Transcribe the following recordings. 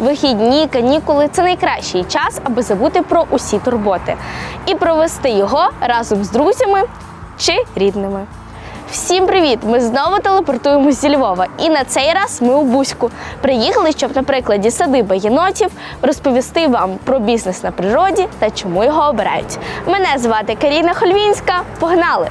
Вихідні, канікули це найкращий час, аби забути про усі турботи і провести його разом з друзями чи рідними. Всім привіт! Ми знову телепортуємося зі Львова. І на цей раз ми у Бузьку. Приїхали, щоб на прикладі садиби єнотів розповісти вам про бізнес на природі та чому його обирають. Мене звати Каріна Хольвінська. Погнали!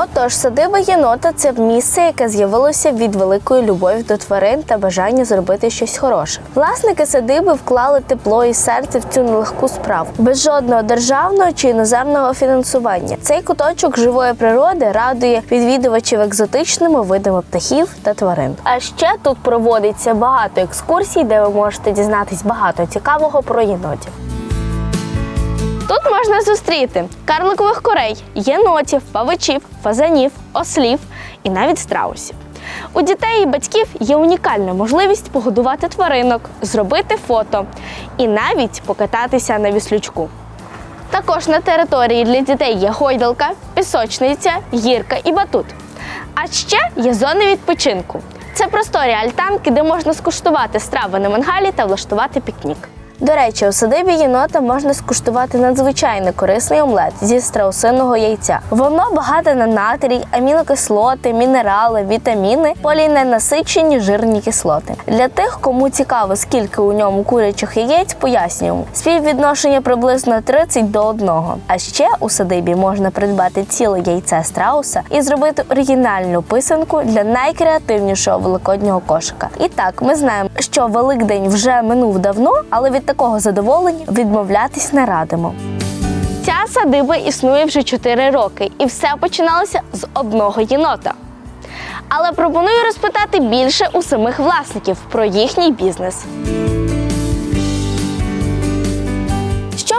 Отож, садиба єнота це місце, яке з'явилося від великої любові до тварин та бажання зробити щось хороше. Власники садиби вклали тепло і серце в цю нелегку справу без жодного державного чи іноземного фінансування. Цей куточок живої природи радує відвідувачів екзотичними видами птахів та тварин. А ще тут проводиться багато екскурсій, де ви можете дізнатись багато цікавого про єнотів. Тут можна зустріти карликових курей, єнотів, павичів, фазанів, ослів і навіть страусів. У дітей і батьків є унікальна можливість погодувати тваринок, зробити фото і навіть покататися на віслючку. Також на території для дітей є гойдалка, пісочниця, гірка і батут. А ще є зони відпочинку. Це просторі альтанки, де можна скуштувати страви на мангалі та влаштувати пікнік. До речі, у садибі єнота можна скуштувати надзвичайно корисний омлет зі страусиного яйця. Воно багате на натрій, амінокислоти, мінерали, вітаміни, поліненасичені жирні кислоти. Для тих, кому цікаво, скільки у ньому курячих яєць, пояснюємо. Співвідношення приблизно 30 до 1. А ще у садибі можна придбати ціле яйце страуса і зробити оригінальну писанку для найкреативнішого великоднього кошика. І так, ми знаємо, що Великдень вже минув давно, але від такого задоволення відмовлятись не радимо. Ця садиба існує вже 4 роки, і все починалося з одного єнота. Але пропоную розпитати більше у самих власників про їхній бізнес.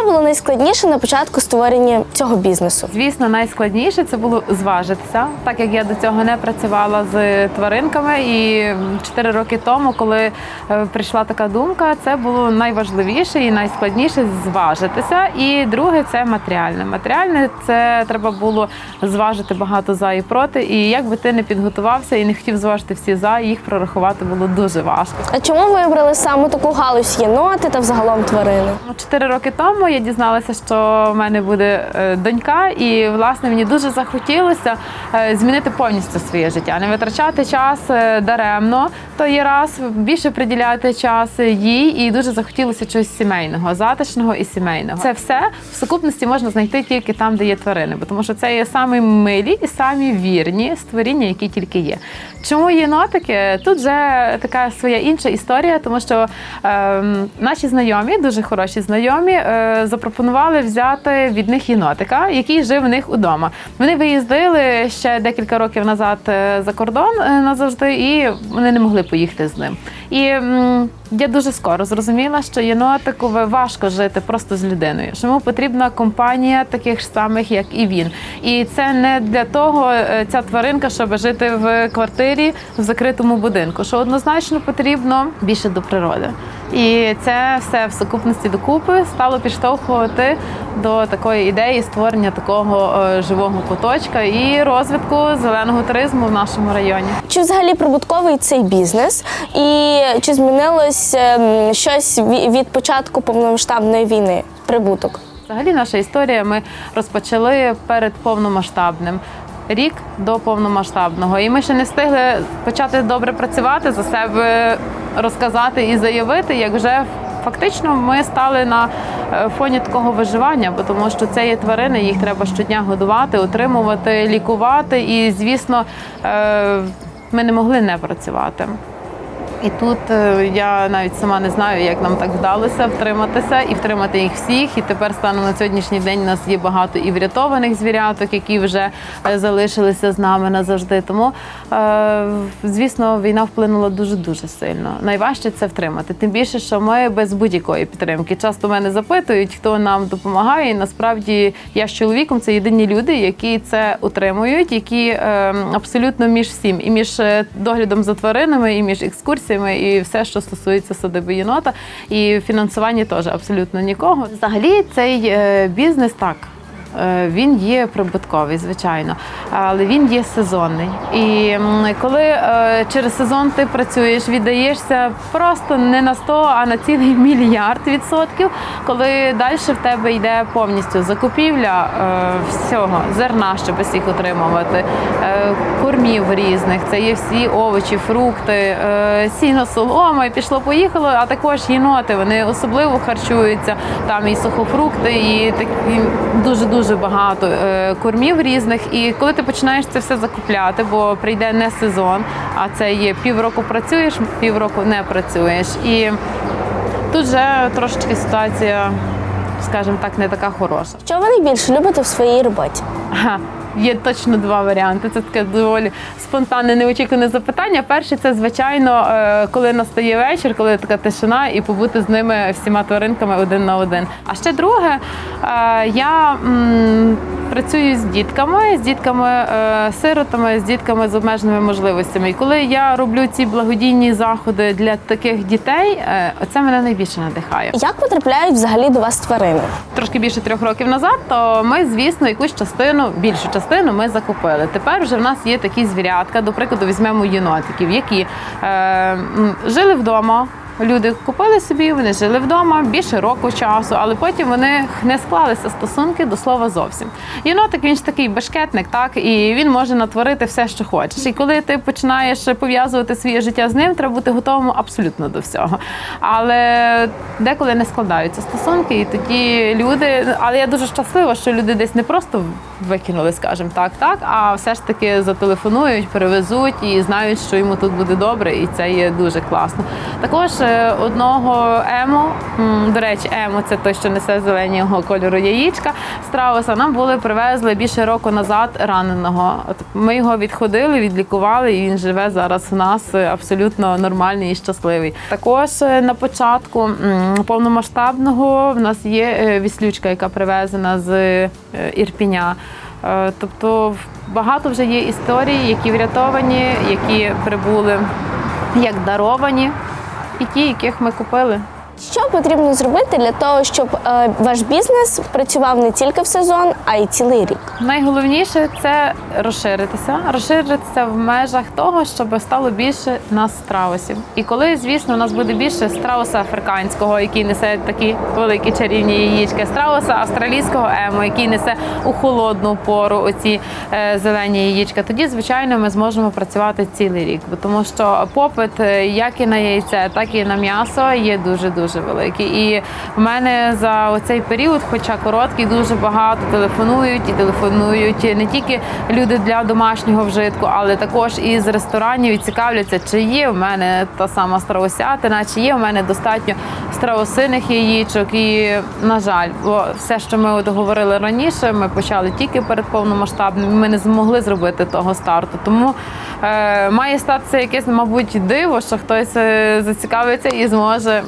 Було найскладніше на початку створення цього бізнесу? Звісно, найскладніше це було зважитися, так як я до цього не працювала з тваринками. І 4 роки тому, коли е, прийшла така думка, це було найважливіше і найскладніше зважитися. І друге це матеріальне. Матеріальне це треба було зважити багато за і проти. І як би ти не підготувався і не хотів зважити всі за, їх прорахувати було дуже важко. А чому ви вибрали саме таку галузь єноти та взагалом тварини? Чотири роки тому я дізналася, що в мене буде е, донька, і власне мені дуже захотілося е, змінити повністю своє життя, не витрачати час е, даремно, то є раз більше приділяти час їй, і дуже захотілося чогось сімейного, затишного і сімейного. Це все в сукупності можна знайти тільки там, де є тварини, бо тому що це є самі милі і самі вірні створіння, які тільки є. Чому єнотики? Тут вже така своя інша історія, тому що е, наші знайомі, дуже хороші знайомі, е, запропонували взяти від них єнотика, який жив у них удома. Вони виїздили ще декілька років назад е, за кордон е, назавжди, і вони не могли поїхати з ним. І я дуже скоро зрозуміла, що єнотикові важко жити просто з людиною. що потрібна компанія таких ж самих, як і він. І це не для того е, ця тваринка, щоб жити в квартирі в закритому будинку. Що однозначно потрібно більше до природи. І це все в сукупності докупи стало підштовхувати до такої ідеї створення такого е, живого куточка і розвитку зеленого туризму в нашому районі. Чи взагалі прибутковий цей бізнес? І чи змінилось щось ві- від початку повномасштабної війни? Прибуток? Взагалі, наша історія ми розпочали перед повномасштабним. Рік до повномасштабного, і ми ще не встигли почати добре працювати за себе, розказати і заявити, як вже фактично ми стали на е, фоні такого виживання, бо тому що це є тварини, їх треба щодня годувати, утримувати, лікувати. І звісно, е, ми не могли не працювати. І тут е, я навіть сама не знаю, як нам так вдалося втриматися і втримати їх всіх. І тепер станом на сьогоднішній день у нас є багато і врятованих звіряток, які вже е, залишилися з нами назавжди. Тому, е, звісно, війна вплинула дуже дуже сильно. Найважче це втримати. Тим більше, що ми без будь-якої підтримки. Часто мене запитують, хто нам допомагає. І насправді я з чоловіком це єдині люди, які це утримують, які е, абсолютно між всім, і між доглядом за тваринами, і між екскурсіями, і все, що стосується садиби єнота, і фінансування теж абсолютно нікого. Взагалі, цей е, бізнес так. Е, Він є прибутковий, звичайно, але він є сезонний. І коли е, через сезон ти працюєш, віддаєшся просто не на 100, а на цілий мільярд відсотків, коли далі в тебе йде повністю закупівля е, всього зерна, щоб всіх отримувати, кормів різних, це є всі овочі, фрукти, сіно, солома, і пішло, поїхало. А також єноти. Вони особливо харчуються. Там і сухофрукти, і такі дуже дуже багато е, кормів різних. І коли ти починаєш це все закупляти, бо прийде не сезон, а це є півроку працюєш, півроку не працюєш. І тут вже трошечки ситуація, скажімо так, не така хороша. Що ви найбільше любите в своїй роботі? Ага, Є точно два варіанти. Це таке доволі спонтанне, неочікуване запитання. Перший це, звичайно, е, коли настає вечір, коли така тишина, і побути з ними всіма тваринками один на один. А ще друге, е, я працюю з дітками, з дітками е, сиротами, з дітками з обмеженими можливостями. І коли я роблю ці благодійні заходи для таких дітей, це мене найбільше надихає. Як потрапляють взагалі до вас тварини? трошки більше трьох років назад, то ми, звісно, якусь частину, більшу частину ми закупили. Тепер вже в нас є такі звірятка, до прикладу, візьмемо єнотиків, які е, жили вдома. Люди купили собі, вони жили вдома більше року часу, але потім вони не склалися стосунки до слова зовсім. Єнотик він ж такий бешкетник, так і він може натворити все, що хочеш. І коли ти починаєш пов'язувати своє життя з ним, треба бути готовим абсолютно до всього. Але деколи не складаються стосунки, і тоді люди. Але я дуже щаслива, що люди десь не просто викинули, скажімо так, так, а все ж таки зателефонують, перевезуть і знають, що йому тут буде добре, і це є дуже класно. Також одного емо, до речі, емо це той, що несе зеленого кольору яєчка. Страуса нам були привезли більше року назад раненого. Ми його відходили, відлікували, і він живе зараз у нас е, абсолютно нормальний і щасливий. Також е, на початку повномасштабного в нас є е, віслючка, яка привезена з е, Ірпіня. Е, Тобто багато вже є історій, які врятовані, які прибули як даровані, і ті, яких ми купили. Що потрібно зробити для того, щоб е, ваш бізнес працював не тільки в сезон, а й цілий рік? Найголовніше це розширитися, розширитися в межах того, щоб стало більше нас страусів. І коли, звісно, у нас буде більше страуса африканського, який несе такі великі чарівні яєчки, страуса австралійського емо, який несе у холодну пору оці е, зелені яєчка, тоді, звичайно, ми зможемо працювати цілий рік. Тому що попит е, як і на яйце, так і на м'ясо є дуже дуже великий. І в мене за оцей період, хоча короткий, дуже багато телефонують і телефонують не тільки люди для домашнього вжитку, але також і з ресторанів і цікавляться, чи є в мене та сама страусятина, чи є в мене достатньо страусиних яєчок. І на жаль, бо все, що ми от говорили раніше, ми почали тільки перед повномасштабним. Ми не змогли зробити того старту. Тому має статися якесь, мабуть, диво, що хтось е, зацікавиться і зможе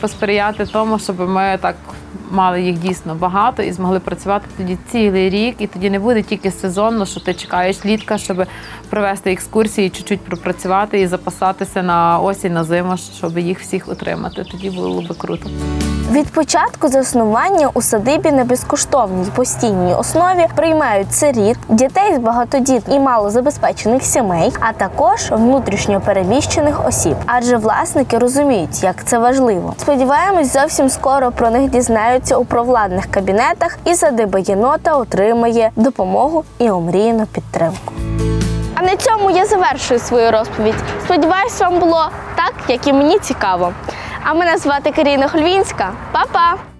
посприяти тому, щоб ми так. Мали їх дійсно багато і змогли працювати тоді цілий рік, і тоді не буде тільки сезонно, що ти чекаєш літка, щоб провести екскурсії, чуть-чуть пропрацювати і запасатися на осінь, на зиму, щоб їх всіх отримати. Тоді було би круто. Від початку заснування у садибі на безкоштовній постійній основі приймають сиріт, дітей з багатодітних і малозабезпечених сімей, а також внутрішньо переміщених осіб. Адже власники розуміють, як це важливо. Сподіваємось, зовсім скоро про них дізнаються у провладних кабінетах, і задиби єнота отримає допомогу і омріяну підтримку. А на цьому я завершую свою розповідь. Сподіваюсь, вам було так, як і мені цікаво. А мене звати Каріна Хольвінська. Па-па!